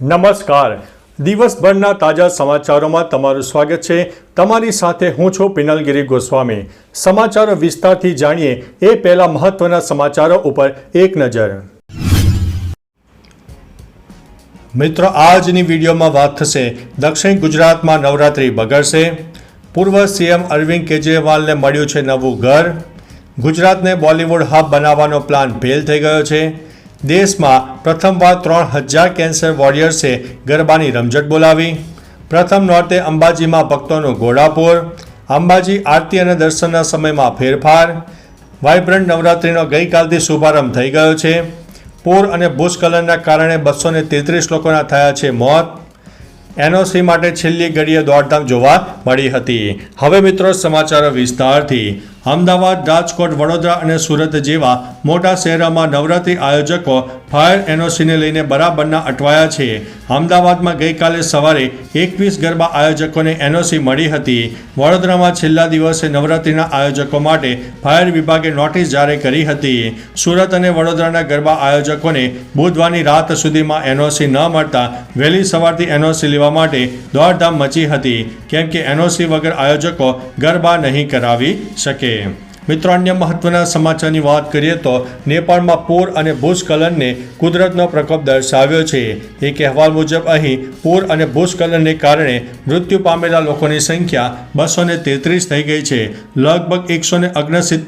નમસ્કાર. દિવસભરના તાજા સમાચારોમાં તમારું સ્વાગત છે. તમારી સાથે હું છું પિનલગીરી ગોસ્વામી. સમાચારો વિસ્તારથી જાણીએ એ પહેલા મહત્વના સમાચારો ઉપર એક નજર. મિત્રો, આજની વિડીયોમાં વાત થશે દક્ષિણ ગુજરાતમાં નવરાત્રિ બગડશે. પૂર્વ સીએમ અરવિંદ કેજરીવાલને મળ્યું છે નવું ઘર. ગુજરાતને બોલિવૂડ હબ બનાવવાનો પ્લાન ફેલ થઈ ગયો છે. દેશમાં પ્રથમવાર ત્રણ હજાર કેન્સર વોરિયર્સે ગરબાની રમઝટ બોલાવી. પ્રથમ નોર્તે અંબાજીમાં ભક્તોનું ઘોડાપોર, અંબાજી આરતી અને દર્શનના સમયમાં ફેરફાર, વાઇબ્રન્ટ નવરાત્રિનો ગઈકાલથી શુભારંભ થઈ ગયો છે. પૂર અને ભૂસ્ખલનના કારણે બસો ને તેત્રીસ લોકોના થયા છે મોત. એનઓસી માટે છેલ્લી ઘડીએ દોડધામ જોવા મળી હતી. હવે મિત્રો સમાચારો વિસ્તારથી. અમદાવાદ, રાજકોટ, વડોદરા અને સુરત જેવા મોટા શહેરોમાં નવરાત્રિ આયોજકો ફાયર એનઓસીને લઈને બરાબરના અટવાયા છે. અમદાવાદમાં ગઈકાલે સવારે એકવીસ ગરબા આયોજકોને એનઓસી મળી હતી. વડોદરામાં છેલ્લા દિવસે નવરાત્રિના આયોજકો માટે ફાયર વિભાગે નોટિસ જારી કરી હતી. સુરત અને વડોદરાના ગરબા આયોજકોને બુધવારની રાત સુધીમાં એનઓસી ન મળતા વહેલી સવારથી એનઓસી લેવા માટે દોડધામ મચી હતી. કેમ કે એનઓસી વગર આયોજકો ગરબા નહીં કરાવી શકે. મિત્રો, અન્ય મહત્વના સમાચારની વાત કરીએ તો નેપાળમાં પૂર અને ભૂસ્ખલનને કુદરતનો પ્રકોપ દર્શાવ્યો છે. એક અહેવાલ મુજબ, અહીં પૂર અને ભૂસ્ખલનને કારણે મૃત્યુ પામેલા લોકોની સંખ્યા બસો તેત્રીસ થઈ ગઈ છે. લગભગ એકસો ને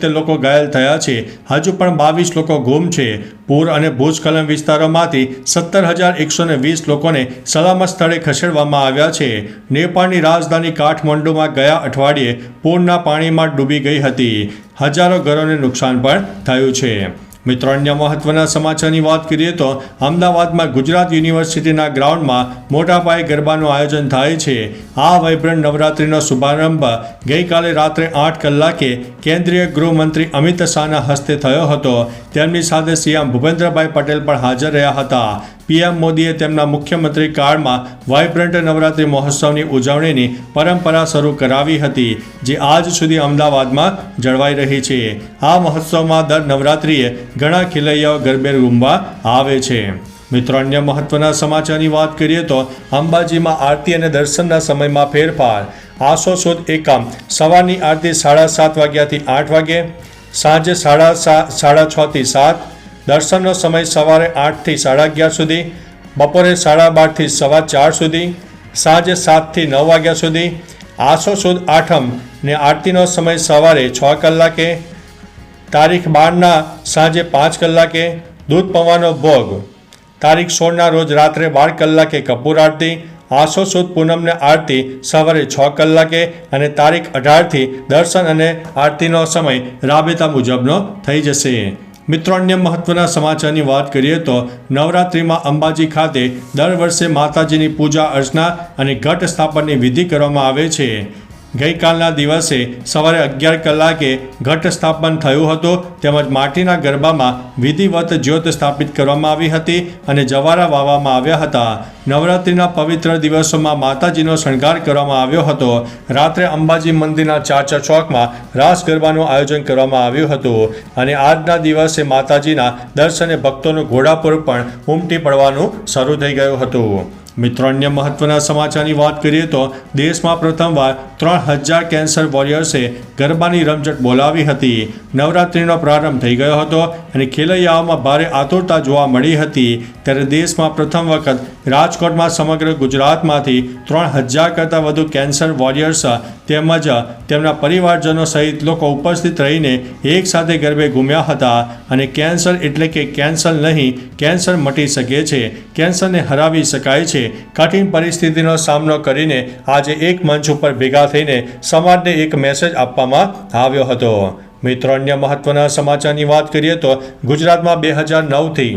લોકો ઘાયલ થયા છે. હજુ પણ બાવીસ લોકો ગુમ છે. પૂર અને ભૂસ્ખલન વિસ્તારોમાંથી સત્તર હજાર એકસો ને વીસ લોકોને સલામત સ્થળે ખસેડવામાં આવ્યા છે. નેપાળની રાજધાની કાઠમંડુમાં ગયા અઠવાડિયે પૂરના પાણીમાં ડૂબી ગઈ હતી. હજારો ઘરોને નુકસાન પણ થયું છે. મિત્રો, અન્ય મહત્વના સમાચારની વાત કરીએ તો અમદાવાદમાં ગુજરાત યુનિવર્સિટીના ગ્રાઉન્ડમાં મોટા પાયે ગરબાનું આયોજન થાય છે. આ વાઇબ્રન્ટ નવરાત્રિનો શુભારંભ ગઈકાલે રાત્રે આઠ કલાકે કેન્દ્રીય ગૃહમંત્રી અમિત શાહના હસ્તે થયો હતો. તેમની સાથે સીએમ ભૂપેન્દ્રભાઈ પટેલ પણ હાજર રહ્યા હતા. પીએમ મોદીએ તેમના મુખ્યમંત્રી કાળમાં વાઇબ્રન્ટ નવરાત્રિ મહોત્સવની ઉજવણીની પરંપરા શરૂ કરાવી હતી, જે આજ સુધી અમદાવાદમાં જળવાઈ રહી છે. આ મહોત્સવમાં દર નવરાત્રિએ ઘણા ખેલૈયાઓ, ગરબે રૂમવા આવે છે. મિત્રો, અન્ય મહત્વના સમાચારની વાત કરીએ તો અંબાજીમાં આરતી અને દર્શનના સમયમાં ફેરફાર. આસો શોધ એકમ સવારની આરતી સાડા સાત વાગ્યાથી આઠ વાગે, સાંજે સાડા સાડા છથી સાત દર્શનનો સમય સવારે આઠથી સાડા અગિયાર સુધી, બપોરે સાડા બારથી સવા ચાર સુધી, સાંજે સાતથી નવ વાગ્યા સુધી, આસો સુદ આઠમ ને આરતીનો સમય સવારે છ કલાકે, તારીખ બારના સાંજે પાંચ કલાકે, દૂધ પવાનો ભોગ, તારીખ સોળના રોજ રાત્રે બાર કલાકે કપૂર આરતી, આસો સુદ પૂનમને આરતી સવારે છ કલાકે અને તારીખ અઢારથી દર્શન અને આરતીનો સમય રાબેતા મુજબનો થઈ જશે. મિત્રો અન્ય મહત્વના સમાચારની વાત કરીએ તો નવરાત્રિમાં અંબાજી ખાતે દર વર્ષે માતાજીની પૂજા અર્ચના અને ઘટ સ્થાપનની વિધિ કરવામાં આવે છે. ગઈકાલના દિવસે સવારે અગિયાર કલાકે ઘટ સ્થાપન થયું હતું. તેમજ માટીના ગરબામાં વિધિવત જ્યોત સ્થાપિત કરવામાં આવી હતી અને જવારા વાવવામાં આવ્યા હતા. નવરાત્રિના પવિત્ર દિવસોમાં માતાજીનો શણગાર કરવામાં આવ્યો હતો. રાત્રે અંબાજી મંદિરના ચાચા ચોકમાં રાસ ગરબાનું આયોજન કરવામાં આવ્યું હતું અને આજના દિવસે માતાજીના દર્શને ભક્તોનું ઘોડાપુર પણ ઉમટી પડવાનું શરૂ થઈ ગયું હતું. મિત્રો, અન્ય મહત્વના સમાચારની વાત કરીએ તો દેશમાં પ્રથમવાર ત્રણ હજાર કેન્સર વોરિયર્સે ગરબાની રમઝટ બોલાવી હતી. નવરાત્રિનો પ્રારંભ થઈ ગયો હતો અને ખેલૈયાઓમાં ભારે આતુરતા જોવા મળી હતી. ત્યારે દેશમાં પ્રથમ વખત રાજકોટમાં સમગ્ર ગુજરાતમાંથી ત્રણ હજાર કરતાં વધુ કેન્સર વોરિયર્સ તેમજ તેમના પરિવારજનો સહિત લોકો ઉપસ્થિત રહીને એકસાથે ગરબે ઘૂમ્યા હતા અને કેન્સર એટલે કે કેન્સર નહીં, કેન્સર મટી શકે છે. કેન્સરને હરાવી શકાય છે. કઠિન પરિસ્થિતિનો સામનો કરીને આજે એક મંચ ઉપર ભેગા થઈને સમાજને એક મેસેજ આપવામાં આવ્યો હતો. મિત્રો, અન્ય મહત્વના સમાચારની વાત કરીએ તો ગુજરાતમાં બે હજાર નવથી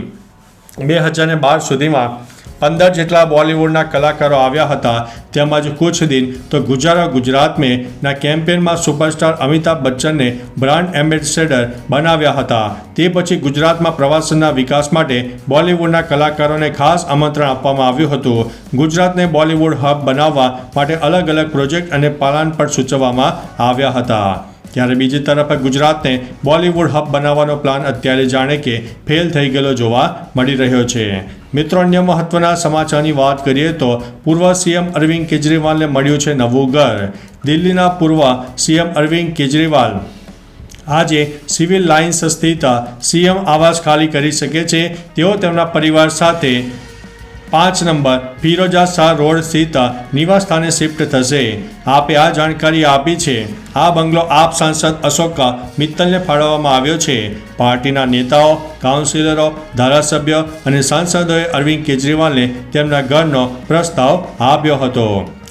બે હજાર બાર સુધીમાં પંદર જેટલા બોલિવૂડના કલાકારો આવ્યા હતા તેમજ કુછ દિન તો ગુજરાત ગુજરાત મેં કેમ્પેનમાં સુપરસ્ટાર અમિતાભ બચ્ચનને બ્રાન્ડ એમ્બેસેડર બનાવ્યા હતા. તે પછી ગુજરાતમાં પ્રવાસનના વિકાસ માટે બોલિવૂડના કલાકારોને ખાસ આમંત્રણ આપવામાં આવ્યું હતું. ગુજરાતને બોલિવૂડ હબ બનાવવા માટે અલગ અલગ પ્રોજેક્ટ અને પાલન પણ સૂચવવામાં આવ્યા હતા. ત્યારે બીજી તરફ ગુજરાતને બોલિવૂડ હબ બનાવવાનો પ્લાન અત્યારે જાણે કે ફેલ થઈ ગયેલો જોવા મળી રહ્યો છે. મિત્રો, અન્ય મહત્વના સમાચારની વાત કરીએ તો પૂર્વ સીએમ અરવિંદ કેજરીવાલને મળ્યું છે નવું ઘર. દિલ્હીના પૂર્વ સીએમ અરવિંદ કેજરીવાલ આજે સિવિલ લાઇન્સ સ્થિત સીએમ આવાસ ખાલી કરી શકે છે. તેઓ તેમના પરિવાર સાથે પાંચ નંબર ફિરોજા શાહ રોડ સ્થિત નિવાસ સ્થાને શિફ્ટ થશે. આપે આ જાણકારી આપી છે. આ બંગલો આપ સાંસદ અશોક મિત્તલને ફાળવવામાં આવ્યો છે. પાર્ટીના નેતાઓ, કાઉન્સિલરો, ધારાસભ્ય અને સાંસદોએ અરવિંદ કેજરીવાલને તેમના ઘરનો પ્રસ્તાવ આપ્યો હતો.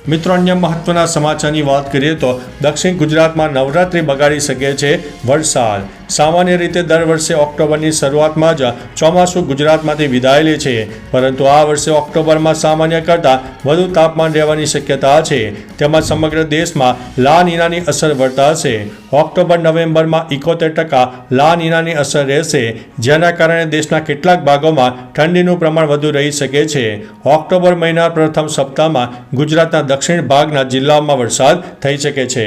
મિત્રો, અન્ય મહત્વના સમાચારની વાત કરીએ તો દક્ષિણ ગુજરાતમાં નવરાત્રિ બગાડી શકે છે વરસાદ. સામાન્ય રીતે દર વર્ષે ઓક્ટોબરની શરૂઆતમાં જ ચોમાસું ગુજરાતમાંથી વિદાય લે છે. પરંતુ આ વર્ષે ઓક્ટોબરમાં સામાન્ય કરતાં વધુ તાપમાન રહેવાની શક્યતા છે. તેમાં સમગ્ર દેશમાં લા નીનાની અસર વર્તાશે ઓક્ટોબર, નવેમ્બરમાં ઇકોતેર ટકા લા નીનાની અસર રહેશે, જેના કારણે દેશના કેટલાક ભાગોમાં ઠંડીનું પ્રમાણ વધુ રહી શકે છે. ઓક્ટોબર મહિના પ્રથમ સપ્તાહમાં ગુજરાતના દક્ષિણ ભાગના જિલ્લાઓમાં વરસાદ થઈ શકે છે.